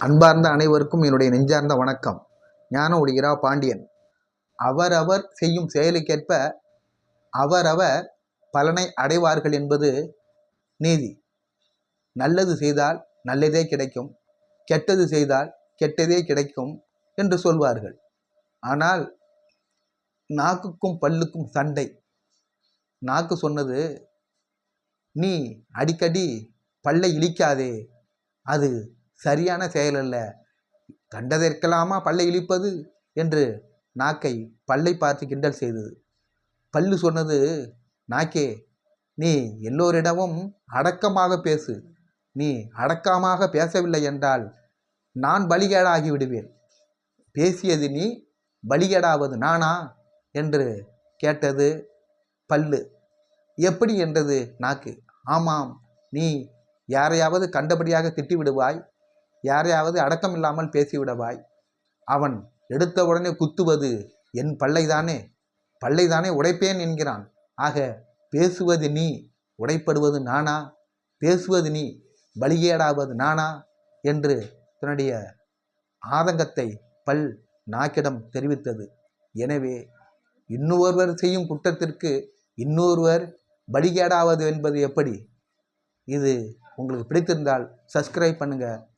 அன்பார்ந்த அனைவருக்கும் என்னுடைய நெஞ்சார்ந்த வணக்கம். ஞான ஒளிகிறா பாண்டியன். அவரவர் செய்யும் செயலுக்கேற்ப அவரவர் பலனை அடைவார்கள் என்பது நீதி. நல்லது செய்தால் நல்லதே கிடைக்கும். கெட்டது செய்தால் கெட்டதே கிடைக்கும் என்று சொல்வார்கள். ஆனால் நாக்குக்கும் பல்லுக்கும் சண்டை. நாக்கு சொன்னது நீ அடிக்கடி பல்லை இழிக்காதே அது சரியான செயல் அல்ல. கண்டதற்கெல்லாமா பல்லை இழிப்பது? என்று நாக்கை பல்லை பார்த்து கிண்டல் செய்தது. பல்லு சொன்னது நாக்கே நீ எல்லோரிடமும் அடக்கமாக பேசு. நீ அடக்கமாக பேசவில்லை என்றால் நான் பலிகேடாகி விடுவேன். பேசியது நீ பலிகேடாவது நானா? என்று கேட்டது பல்லு. எப்படி? என்றது நாக்கு. ஆமாம் நீ யாரையாவது கண்டபடியாக திட்டி விடுவாய் யாரையாவது அடக்கம் இல்லாமல் பேசிவிடவாய். அவன் எடுத்த உடனே குத்துவது என் பல்லைதானே பல்லைதானே உடைப்பேன் என்கிறான். ஆக பேசுவது நீ உடைப்படுவது நானா? பேசுவது நீ பலிகேடாவது நானா? என்று தன்னுடைய ஆதங்கத்தை பல் நாக்கிடம் தெரிவித்தது. எனவே இன்னொருவர் செய்யும் குற்றத்திற்கு இன்னொருவர் பலிகேடாவது என்பது எப்படி? இது உங்களுக்கு பிடித்திருந்தால் சப்ஸ்கிரைப் பண்ணுங்கள்